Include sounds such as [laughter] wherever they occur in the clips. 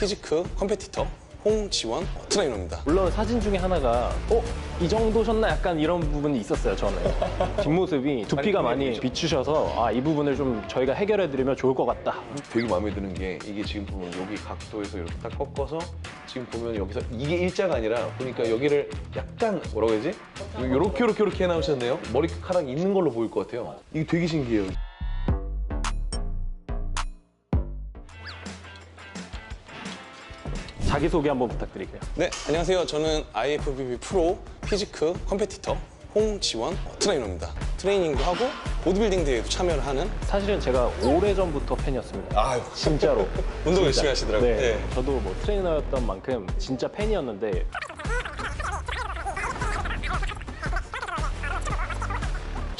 피지크 컴페티터 홍지원 트레이너입니다. 물론 사진 중에 하나가 어? 이 정도셨나? 약간 이런 부분이 있었어요 저는 [laughs] 뒷모습이 두피가 많이 비추셔서 아 이 부분을 좀 저희가 해결해드리면 좋을 것 같다 되게 마음에 드는 게 이게 지금 보면 여기 각도에서 이렇게 딱 꺾어서 지금 보면 여기서 이게 일자가 아니라 보니까 여기를 약간 뭐라고 해야지? 요렇게 요렇게 요렇게 해나오셨네요. 머리카락 있는 걸로 보일 것 같아요. 이게 되게 신기해요. 자기소개 한번 부탁드릴게요 네, 안녕하세요. 저는 IFBB 프로 피지크 컴페티터 홍지원 트레이너입니다. 트레이닝도 하고 보디빌딩 대회도 참여를 하는 사실은 제가 오래전부터 팬이었습니다 아유, 진짜로 [laughs] 운동. 열심히 하시더라고요. 네. 네. 저도 뭐 트레이너였던 만큼 진짜 팬이었는데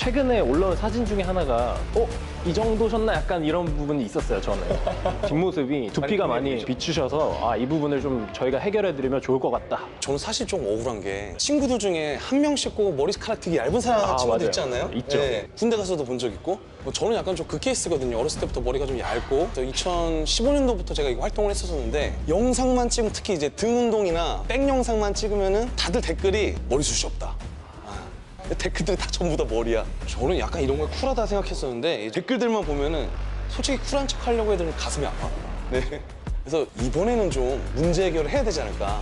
최근에 올라온 사진 중에 하나가 어? 이 정도셨나? 약간 이런 부분이 있었어요 저는 [laughs] 뒷모습이 두피가 많이 비추셔서 아 이 부분을 좀 저희가 해결해드리면 좋을 것 같다 저는 사실 좀 억울한 게 친구들 중에 한 명씩 꼭 머리카락 되게 얇은 사람 아, 친구들 맞아요. 있지 않나요? 있죠. 네, 군대 가서도 본 적 있고 뭐 저는 약간 좀 그 케이스거든요. 어렸을 때부터 머리가 좀 얇고 2015년도부터 제가 이거 활동을 했었는데 영상만 찍으면 특히 이제 등 운동이나 백 영상만 찍으면은 다들 댓글이 머리숱이 없다. 아, 댓글들이 다 전부 다 머리야. 저는 약간 이런 걸 쿨하다 생각했었는데 이 댓글들만 보면은 솔직히 쿨한 척 하려고 해도 가슴이 아파. 네. 그래서 이번에는 좀 문제 해결을 해야 되지 않을까.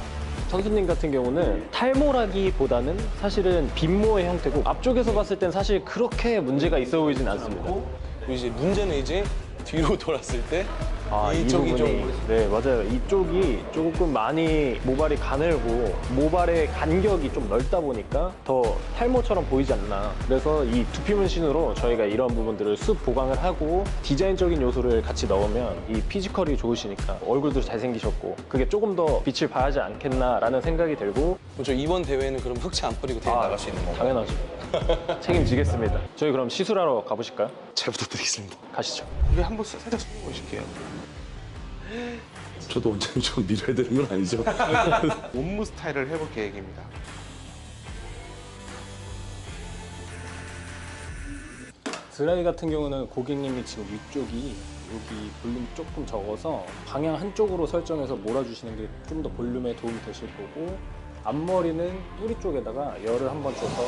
선수님 같은 경우는 탈모라기보다는 사실은 빈모의 형태고 앞쪽에서 봤을 땐 사실 그렇게 문제가 있어 보이진 않습니다 이제 문제는 이제 뒤로 [laughs] 돌았을 때 아, 이 이쪽이 좀 네 맞아요 이쪽이 조금 많이 모발이 가늘고 모발의 간격이 좀 넓다 보니까 더 탈모처럼 보이지 않나 그래서 이 두피 문신으로 저희가 이런 부분들을 습 보강을 하고 디자인적인 요소를 같이 넣으면 이 피지컬이 좋으시니까 얼굴도 잘생기셨고 그게 조금 더 빛을 발하지 않겠나라는 생각이 들고 저 이번 대회는 그럼 흑채 안 뿌리고 대회 나갈 수 있는 건가요? 당연하죠 [laughs] 책임지겠습니다 저희 그럼 시술하러 가보실까요? 잘 부탁드리겠습니다. 가시죠 이게 한번 사- 살짝 손 보실게요. 저도 언제는 좀 밀어야 되는 건 아니죠? [laughs] 몸무 스타일을 해볼 계획입니다. 드라이 같은 경우는 고객님이 지금 위쪽이 여기 볼륨 조금 적어서 방향 한쪽으로 설정해서 몰아주시는 게 좀 더 볼륨에 도움이 되실 거고 앞머리는 뿌리 쪽에다가 열을 한번 줘서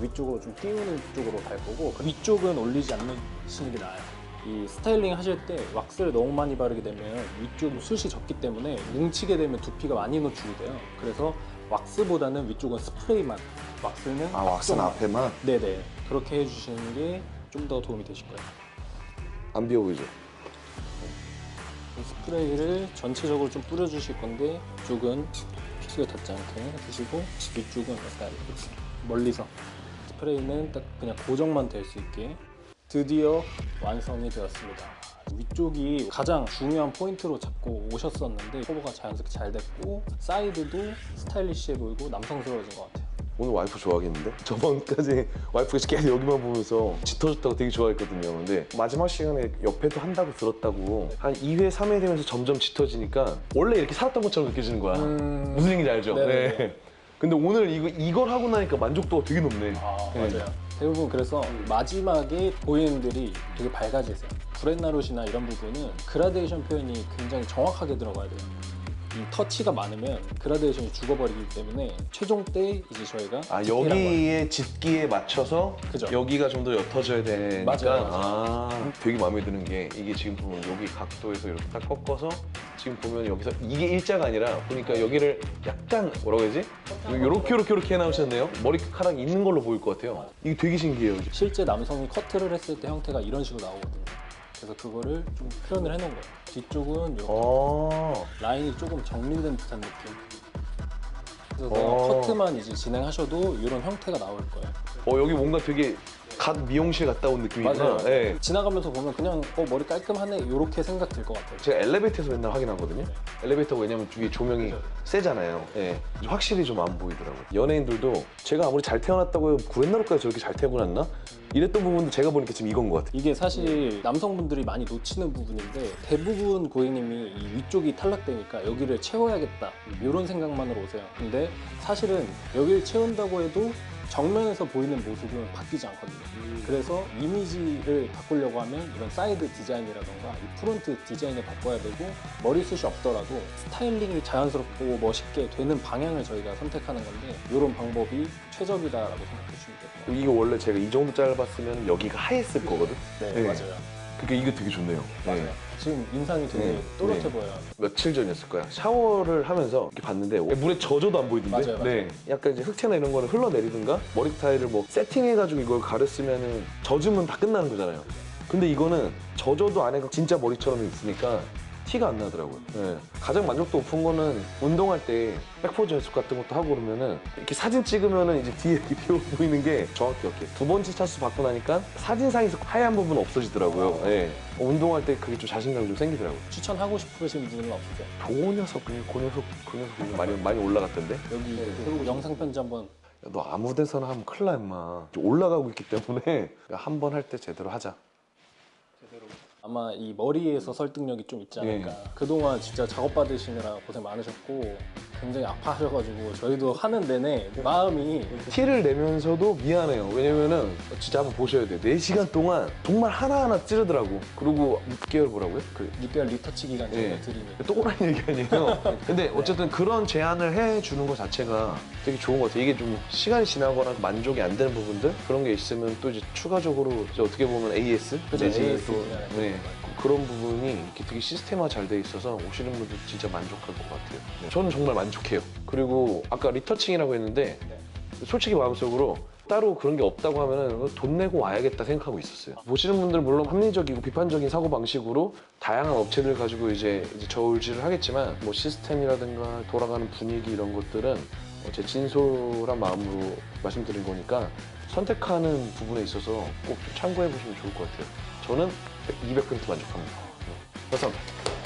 위쪽으로 좀 띄우는 쪽으로 갈 거고 그 위쪽은 올리지 않으시는 게 나아요. 이 스타일링 하실 때 왁스를 너무 많이 바르게 되면 위쪽 숱이 적기 때문에 뭉치게 되면 두피가 많이 노출이 돼요. 그래서 왁스보다는 위쪽은 스프레이만 왁스는 아, 왁스는. 앞에만? 네네 그렇게 해주시는 게 좀 더 도움이 되실 거예요 안 비어 보이죠? 이 스프레이를 전체적으로 좀 뿌려주실 건데 이쪽은 피부에 닿지 않게 해주시고 위쪽은 약간 멀리서 스프레이는 딱 그냥 고정만 될 수 있게 드디어 완성이 되었습니다 위쪽이 가장 중요한 포인트로 잡고 오셨었는데 커버가 자연스럽게 잘 됐고 사이드도 스타일리시해 보이고 남성스러워진 것 같아요 오늘 와이프 좋아하겠는데? [laughs] 저번까지 와이프가 계속 여기만 보면서 짙어졌다고 되게 좋아했거든요. 근데 마지막 시간에 옆에도 한다고 들었다고 한 2회, 3회 되면서 점점 짙어지니까 원래 이렇게 살았던 것처럼 느껴지는 거야. 음. 무슨 얘기인지 알죠? 네네네. 네. 근데 오늘 이거, 이걸 하고 나니까 만족도가 되게 높네. 아 네. 맞아요. 대부분 그래서 마지막에 보이는들이 되게 밝아지세요. 브렛나룻이나 이런 부분은 그라데이션 표현이 굉장히 정확하게 들어가야 돼요. 이 터치가 많으면 그라데이션이 죽어버리기 때문에 최종 때 이제 저희가 아, 디테일한 거예요. 여기에 짙기에 맞춰서 그죠. 여기가 좀 더 옅어져야 되니까 맞아요, 맞아요. 아, 되게 마음에 드는 게 이게 지금 보면 여기 각도에서 이렇게 딱 꺾어서 지금 보면 여기서 이게 일자가 아니라 보니까 여기를 약간 뭐라고 해야지? 요렇게 요렇게 요렇게 해나오셨네요. 머리카락 있는 걸로 보일 것 같아요. 이게 되게 신기해요. 실제 남성이 커트를 했을 때 형태가 이런 식으로 나오거든요. 그래서 그거를 좀 표현을 해놓은 거예요. 뒤쪽은 이렇게 어. 라인이 조금 정밀된 듯한 느낌. 그래서 어. 커트만 이제 진행하셔도 이런 형태가 나올 거예요. 어, 여기 뭔가 되게 갓 미용실 갔다 온 느낌이구나. 맞아요. 네. 지나가면서 보면 그냥 어 머리 깔끔하네 이렇게 생각 들 것 같아요. 제가 엘리베이터에서 맨날 확인하거든요. 엘리베이터가 왜냐면 위에 조명이 세잖아요. 예. 확실히 좀 안 보이더라고요. 연예인들도 제가 아무리 잘 태어났다고 해도 구렛나루까지 저렇게 잘 태어났나? 이랬던 부분도 제가 보니까 지금 이건 것 같아요. 이게 사실 남성분들이 많이 놓치는 부분인데 대부분 고객님이 이 위쪽이 탈락되니까 여기를 채워야겠다 이런 생각만으로 오세요. 근데 사실은 여기를 채운다고 해도 정면에서 보이는 모습은 바뀌지 않거든요. 그래서 이미지를 바꾸려고 하면 이런 사이드 디자인이라던가 이 프론트 디자인을 바꿔야 되고 머리숱이 없더라도 스타일링이 자연스럽고 멋있게 되는 방향을 저희가 선택하는 건데 이런 방법이 최적이다라고 생각해 주시면 될것 같아요. 이게 원래 제가 이 정도 짧았으면 여기가 하였을 거거든. 네, 네. 맞아요. 그러니까 이거 되게 좋네요. 맞아요. 지금 인상이 되게 네. 또렷해 네. 보여요. 며칠 전이었을 거야. 샤워를 하면서 이렇게 봤는데 물에 젖어도 안 보이던데. 맞아요, 맞아요. 네. 약간 이제 흑채나 이런 거를 흘러내리든가 머리 스타일을 뭐 세팅해가지고 이걸 가렸으면은 젖으면 다 끝나는 거잖아요. 근데 이거는 젖어도 안에가 진짜 머리처럼 있으니까 티가 안 나더라고요. 네. 가장 만족도 높은 거는 운동할 때 백포즈 연습 같은 것도 하고 그러면은 이렇게 사진 찍으면은 이제 뒤에 이렇게 [laughs] 비어 보이는 게 정확히 이렇게 두 번째 차수 받고 나니까 사진상에서 하얀 부분 없어지더라고요. 네. 운동할 때 그게 좀 자신감이 좀 생기더라고요. 추천하고 싶으신 분은 없으세요? 그 녀석 그냥 그 녀석 그 녀석 많이 많이 올라갔던데 야, 여기 그 영상 편지 한번 너 아무 데서나 하면 큰일 나 임마 올라가고 있기 때문에 [laughs] 한 번 할 때 제대로 하자 아마 이 머리에서 설득력이 좀 있지 않을까. 그동안 진짜 작업 받으시느라 고생 많으셨고 굉장히 아파하셔가지고 저희도 하는 내내 마음이 티를 내면서도 미안해요. 왜냐면은 진짜 한번 보셔야 돼요. 4시간 동안 정말 하나하나 찌르더라고. 그리고 6개월 뭐라고요? 그 6개월 리터치 기간 저희가 네. 드리니까 똑같은 얘기 아니에요. [laughs] 근데 어쨌든 그런 제안을 해주는 것 자체가 되게 좋은 것 같아요. 이게 좀 시간이 지나거나 만족이 안 되는 부분들? 그런 게 있으면 또 이제 추가적으로 이제 어떻게 보면 AS 그죠, AS 또 기간에 네, 그런 부분이 이렇게 되게 시스템화 잘 돼 있어서 오시는 분들 진짜 만족할 것 같아요. 네, 저는 정말 만족해요. 그리고 아까 리터칭이라고 했는데 솔직히 마음속으로 따로 그런 게 없다고 하면은 돈 내고 와야겠다 생각하고 있었어요. 보시는 분들 물론 합리적이고 비판적인 사고 방식으로 다양한 업체들 가지고 이제, 이제 저울질을 하겠지만 뭐 시스템이라든가 돌아가는 분위기 이런 것들은 어, 제 진솔한 마음으로 말씀드린 거니까 선택하는 부분에 있어서 꼭 좀 참고해 보시면 좋을 것 같아요. 저는 200% 만족합니다. 네. 감사합니다.